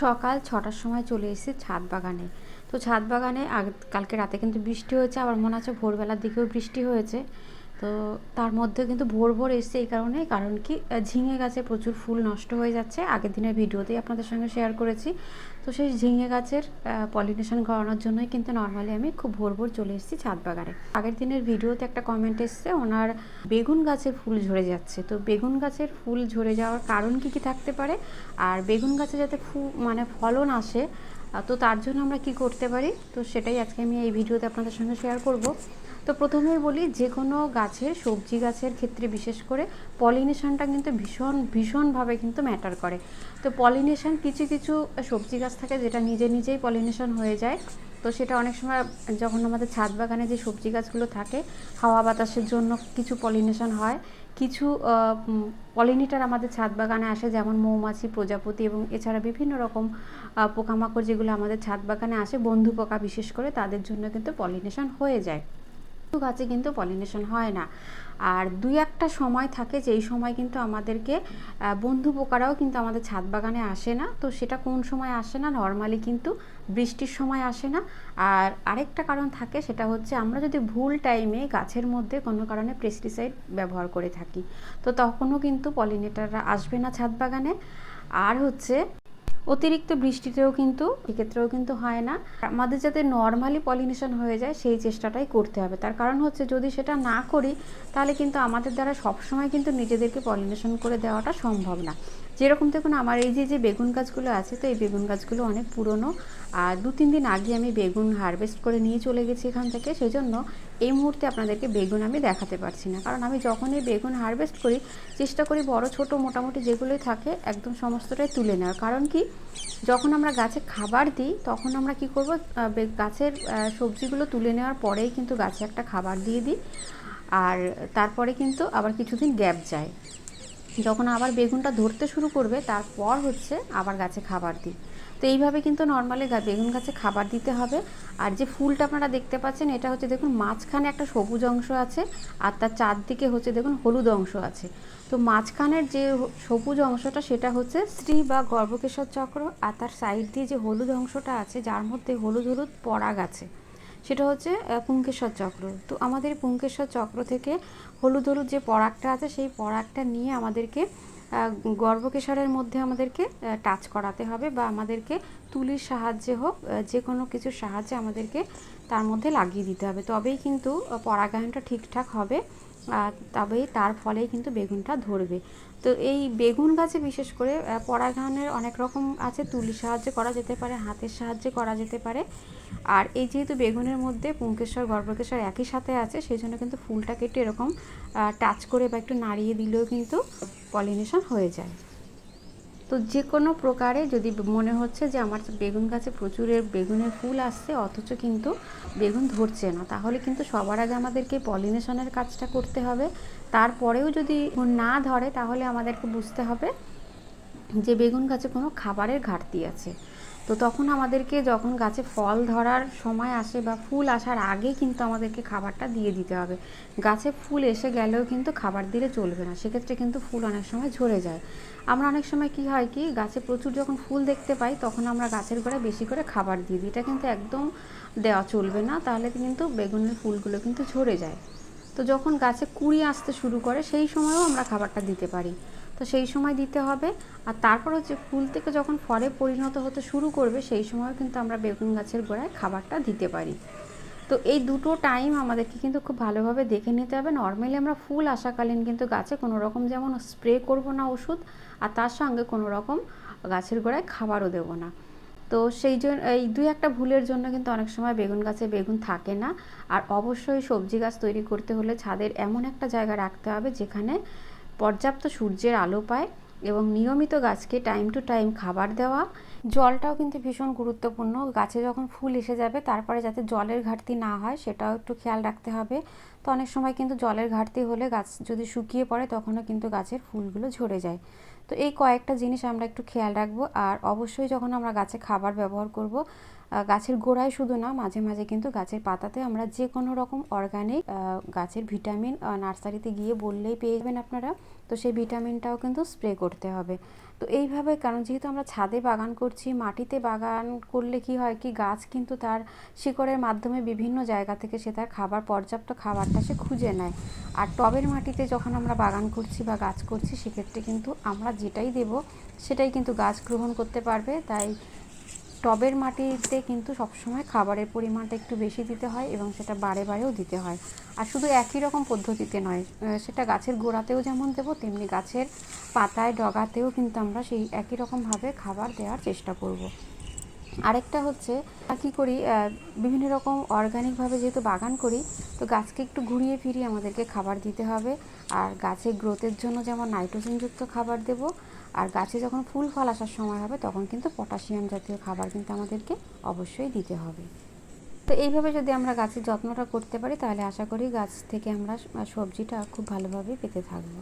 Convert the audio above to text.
সকাল ছটার সময় চলে এসেছি ছাদ বাগানে। তো ছাদ বাগানে কালকে রাতে কিন্তু বৃষ্টি হয়েছে, আবার মনে হচ্ছে ভোরবেলার দিকেও বৃষ্টি হয়েছে। তো তার মধ্যে কিন্তু ভোর ভোর এসছে এই কারণে, কারণ কি ঝিঙে গাছে প্রচুর ফুল নষ্ট হয়ে যাচ্ছে। আগের দিনের ভিডিওতেই আপনাদের সঙ্গে শেয়ার করেছি। তো সেই ঝিঙে গাছের পলিনেশন করানোর জন্যই কিন্তু নর্মালি আমি খুব ভোর ভোর চলে এসেছি ছাদ বাগানে। আগের দিনের ভিডিওতে একটা কমেন্ট এসছে, ওনার বেগুন গাছের ফুল ঝরে যাচ্ছে। তো বেগুন গাছের ফুল ঝরে যাওয়ার কারণ কি কি থাকতে পারে? আর বেগুন গাছে যাতে ফু মানে ফলন আসে তো তার জন্য আমরা কি করতে পারি? তো সেটাই আজকে আমি এই ভিডিওতে আপনাদের সঙ্গে শেয়ার করব। তো প্রথমেই বলি যে কোনো গাছের সবজি গাছের ক্ষেত্রে বিশেষ করে পলিনেশনটা কিন্তু ভীষণ, ভীষণভাবে কিন্তু ম্যাটার করে। তো পলিনেশন কিছু কিছু সবজি গাছ থাকে যেটা নিজে নিজেই পলিনেশন হয়ে যায়। তো সেটা অনেক সময় যখন আমাদের ছাদ বাগানে যে সবজি গাছগুলো থাকে, হাওয়া বাতাসের জন্য কিছু পলিনেশন হয়। কিছু পলিনেটার আমাদের ছাদ বাগানে আসে, যেমন মৌমাছি, প্রজাপতি এবং এছাড়া বিভিন্ন রকম পোকামাকড় যেগুলো আমাদের ছাদ বাগানে আসে, বন্ধু পোকা বিশেষ করে তাদের জন্য কিন্তু পলিনেশন হয়ে যায়। গাছে কিন্তু পলিনেশন হয় না। আর দুই একটা সময় থাকে, যেই সময় কিন্তু আমাদেরকে বন্ধু পোকারাও কিন্তু আমাদের ছাদ বাগানে আসে না। তো সেটা কোন সময় আসে না? নর্মালি কিন্তু বৃষ্টির সময় আসে না। আর আরেকটা কারণ থাকে, সেটা হচ্ছে আমরা যদি ভুল টাইমে গাছের মধ্যে কোনো কারণে পেস্টিসাইড ব্যবহার করে থাকি, তো তখনও কিন্তু পলিনেটাররা আসবে না ছাদ বাগানে। আর হচ্ছে অতিরিক্ত বৃষ্টিতেও কিন্তু, এক্ষেত্রেও কিন্তু হয় না। আমাদের যাতে নর্মালি পলিনেশন হয়ে যায়, সেই চেষ্টাটাই করতে হবে। তার কারণ হচ্ছে, যদি সেটা না করি, তাহলে কিন্তু আমাদের দ্বারা সবসময় কিন্তু নিজেদেরকে পলিনেশন করে দেওয়াটা সম্ভব না। যেরকম দেখুন, আমার এই যে যে বেগুন গাছগুলো আছে, তো এই বেগুন গাছগুলো অনেক পুরনো। আর দু, তিন দিন আগে আমি বেগুন হারভেস্ট করে নিয়ে চলে গেছি এখান থেকে। সেই জন্য এই মুহূর্তে আপনাদেরকে বেগুন আমি দেখাতে পারছি না। কারণ আমি যখনই বেগুন হারভেস্ট করি, চেষ্টা করি বড়, ছোট, মোটামুটি যেগুলোই থাকে, একদম সমস্তটাই তুলে নেওয়ার। কারণ কি, যখন আমরা গাছে খাবার দিই, তখন আমরা কি করব গাছের সবজিগুলো তুলে নেওয়ার পরেই কিন্তু গাছে একটা খাবার দিয়ে দিই। আর তারপরে কিন্তু আবার কিছুদিন গ্যাপ যায়। যখন আবার বেগুনটা ধরতে শুরু করবে, তারপর হচ্ছে আবার গাছে খাবার দিই। তো এইভাবে কিন্তু নর্মালি বেগুন গাছে খাবার দিতে হবে। আর যে ফুলটা আপনারা দেখতে পাচ্ছেন, এটা হচ্ছে দেখুন মাঝখানে একটা সবুজ অংশ আছে, আর তার চারদিকে হচ্ছে দেখুন হলুদ অংশ আছে। তো মাঝখানের যে সবুজ অংশটা, সেটা হচ্ছে স্ত্রী বা গর্ভকেশর চক্র, আর তার সাইড দিয়ে যে হলুদ অংশটা আছে, যার মধ্যে হলুদ হলুদ পরাগ আছে। সেটা হচ্ছে পুঙ্কেশ্বর চক্র। তো আমাদের পুঙ্কেশ্বর চক্র থেকে হলুদ হলুদ যে পরাগটা আছে, সেই পরাগটা নিয়ে আমাদেরকে গর্ভকেশরের মধ্যে আমাদেরকে টাচ করাতে হবে বা আমাদেরকে তুলির সাহায্যে হোক যে কোনো কিছুর সাহায্যে আমাদেরকে তার মধ্যে লাগিয়ে দিতে হবে। তবেই কিন্তু পরাগায়নটা ঠিকঠাক হবে তবেই তার ফলেই কিন্তু বেগুনটা ধরবে। তো এই বেগুন গাছে বিশেষ করে পরাগায়নের অনেক রকম আছে, তুলির সাহায্যে করা যেতে পারে, হাতের সাহায্যে করা যেতে পারে। আর এই যেহেতু বেগুনের মধ্যে পুঙ্কেশ্বর, গর্ভকেশ্বর একই সাথে আছে, সেই জন্য কিন্তু ফুলটা কেটে এরকম টাচ করে বা একটু নাড়িয়ে দিলেও কিন্তু পলিনেশন হয়ে যায়। তো যে কোনো প্রকারে যদি মনে হচ্ছে যে আমার বেগুন গাছে প্রচুরের বেগুনের ফুল আসছে, অথচ কিন্তু বেগুন ধরছে না, তাহলে কিন্তু সবার আগে আমাদেরকে পলিনেশনের কাজটা করতে হবে। তারপরেও যদি না ধরে, তাহলে আমাদেরকে বুঝতে হবে যে বেগুন গাছে কোনো খাবারের ঘাটতি আছে। তো তখন আমাদেরকে যখন গাছে ফল ধরার সময় আসে বা ফুল আসার আগে কিন্তু আমাদেরকে খাবারটা দিয়ে দিতে হবে। গাছে ফুল এসে গেলেও কিন্তু খাবার দিলে চলবে না, সেক্ষেত্রে কিন্তু ফুল অনেক সময় ঝরে যায়। আমরা অনেক সময় কি হয় কি, গাছে প্রচুর যখন ফুল দেখতে পাই, তখন আমরা গাছের গোড়ায় বেশি করে খাবার দিই দিই। এটা কিন্তু একদম দেওয়া চলবে না, তাহলে কিন্তু বেগুনের ফুলগুলো কিন্তু ঝরে যায়। তো যখন গাছে কুড়ি আসতে শুরু করে, সেই সময়ও আমরা খাবারটা দিতে পারি। তো সেই সময় দিতে হবে, আর তারপর হচ্ছে ফুল থেকে যখন ফলে পরিণত হতে শুরু করবে, সেই সময় কিন্তু আমরা বেগুন গাছের গোড়ায় খাবারটা দিতে পারি। তো এই দুটো টাইম আমাদেরকে কিন্তু খুব ভালোভাবে দেখে নিতে হবে। নর্মালি আমরা ফুল আসাকালীন কিন্তু গাছে কোনো রকম যেমন স্প্রে করব না ওষুধ, আর তার সঙ্গে কোনো রকম গাছের গোড়ায় খাবারও দেবো না। তো সেই জন্য এই দুই একটা ভুলের জন্য কিন্তু অনেক সময় বেগুন গাছে বেগুন থাকে না। আর অবশ্যই সবজি গাছ তৈরি করতে হলে ছাদের এমন একটা জায়গা রাখতে হবে যেখানে পর্যাপ্ত সূর্যের আলো পায়। এবং নিয়মিত গাছকে টাইম টু টাইম খাবার দেওয়া। জলটাও কিন্তু ভীষণ গুরুত্বপূর্ণ। গাছে যখন ফুল এসে যাবে, তারপরে যাতে জলের ঘাটতি না হয়, সেটাও একটু খেয়াল রাখতে হবে। তো অনেক সময় কিন্তু জলের ঘাটতি হলে গাছ যদি শুকিয়ে পড়ে, তখনও কিন্তু গাছের ফুলগুলো ঝরে যায়। তো এই কয়েকটা জিনিস আমরা একটু খেয়াল রাখব। আর অবশ্যই যখন আমরা গাছে খাবার ব্যবহার করব গাছের গোড়ায় শুধু না, মাঝে মাঝে কিন্তু গাছের পাতাতে আমরা যে কোনো রকম অর্গানিক গাছের ভিটামিন নার্সারিতে গিয়ে বললেই পেয়ে যাবেন আপনারা। তো সেই ভিটামিনটাও কিন্তু স্প্রে করতে হবে। তো এইভাবে কারণ যেহেতু আমরা ছাদে বাগান করছি, মাটিতে বাগান করলে কি হয় কি, গাছ কিন্তু তার শিকড়ের মাধ্যমে বিভিন্ন জায়গা থেকে সে তার খাবার, পর্যাপ্ত খাবারটা সে খুঁজে নেয়। আর টবের মাটিতে যখন আমরা বাগান করছি বা গাছ করছি, সেক্ষেত্রে কিন্তু আমরা যেটাই দেব, সেটাই কিন্তু গাছ গ্রহণ করতে পারবে। তাই টবের মাটিতে কিন্তু সবসময় খাবারের পরিমাণটা একটু বেশি দিতে হয় এবং সেটা বারে বারেও দিতে হয় আর শুধু একই রকম পদ্ধতিতে নয় সেটা গাছের গোড়াতেও যেমন দেবো, তেমনি গাছের পাতায়, ডগাতেও কিন্তু আমরা সেই একই রকমভাবে খাবার দেওয়ার চেষ্টা করব। আরেকটা হচ্ছে কী করি বিভিন্ন রকম অর্গানিকভাবে যেহেতু বাগান করি, তো গাছকে একটু ঘুরিয়ে ফিরিয়ে আমাদেরকে খাবার দিতে হবে আর গাছের গ্রোথের জন্য যেমন নাইট্রোজেনযুক্ত খাবার দেব আর গাছে যখন ফুল ফল আসার সময় হবে, তখন কিন্তু পটাশিয়াম জাতীয় খাবার কিন্তু আমাদেরকে অবশ্যই দিতে হবে। তো এইভাবে যদি আমরা গাছের যত্নটা করতে পারি, তাহলে আশা করি গাছ থেকে আমরা সবজিটা খুব ভালোভাবে পেতে থাকব।